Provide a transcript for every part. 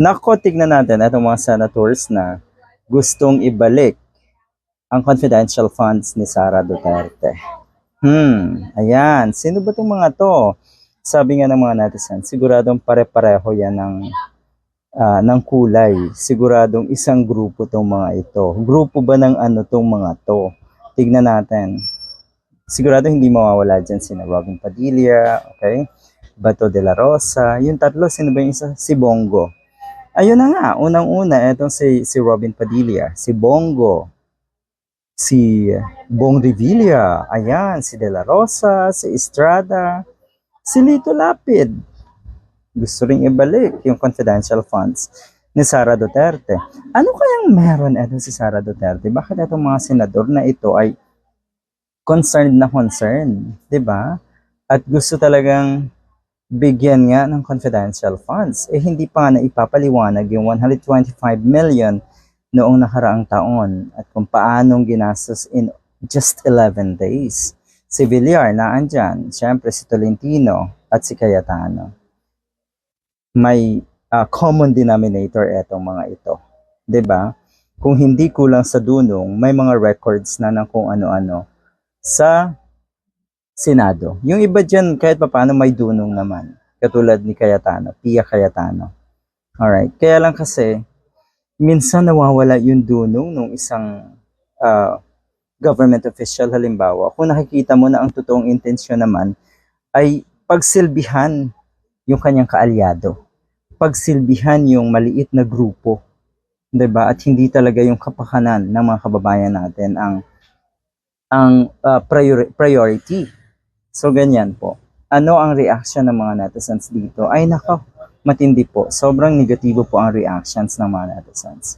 Nako, tignan natin itong mga senators na gustong ibalik ang confidential funds ni Sara Duterte. Hmm, ayan. Sino ba itong mga to? Sabi nga ng mga netizens, siguradong pare-pareho yan ng, ah, ng kulay. Siguradong isang grupo tong mga ito. Grupo ba ng ano tong mga to? Tignan natin. Sigurado hindi mawawala dyan sina Robin Padilla, okay? Bato de la Rosa. Yung tatlo, sino ba yung isa? Si Bongo. Ayun na nga, unang-una, etong si, si Robin Padilla, si Bongo, si Bong Revilla, ayan, si De La Rosa, si Estrada, si Lito Lapid. Gusto ring ibalik yung confidential funds ni Sara Duterte. Ano kayang meron eto si Sara Duterte? Bakit itong mga senador na ito ay concerned na concerned, 'di ba? At gusto talagang bigyan nga ng confidential funds. Eh hindi pa nga naipapaliwanag yung 125 million noong nakaraang taon at kung paanong ginastos in just 11 days. Si Villar na andyan, syempre si Tolentino at si Cayetano. May ah, common denominator etong mga ito. ba? Kung hindi kulang sa dunong, may mga records na ng kung ano-ano sa Senado. Yung iba dyan, kahit pa paano may dunong naman. Katulad ni Cayetano, Pia Cayetano. Alright. Kaya lang kasi, minsan nawawala yung dunong ng isang ah, government official halimbawa. Kung nakikita mo na ang totoong intensyon naman ay pagsilbihan yung kanyang kaalyado. Pagsilbihan yung maliit na grupo. 'di ba? At hindi talaga yung kapakanan ng mga kababayan natin ang ang ah, priori- priority. So, ganyan po. Ano ang reaction ng mga netizens dito? Ay, nako, matindi po. Sobrang negatibo po ang reactions ng mga netizens.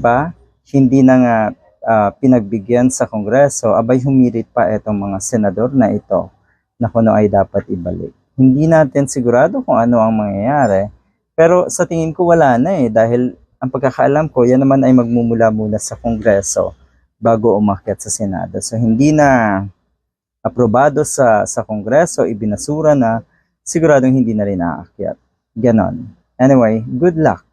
ba? Hindi na nga ah, pinagbigyan sa Kongreso, abay humirit pa itong mga senador na ito na kuno ay dapat ibalik. Hindi natin sigurado kung ano ang mangyayari, pero sa tingin ko wala na eh dahil ang pagkakaalam ko, yan naman ay magmumula muna sa Kongreso bago umakyat sa Senado. So hindi na aprobado sa sa Kongreso, ibinasura na, siguradong hindi na rin aakyat. Ganon. Anyway, good luck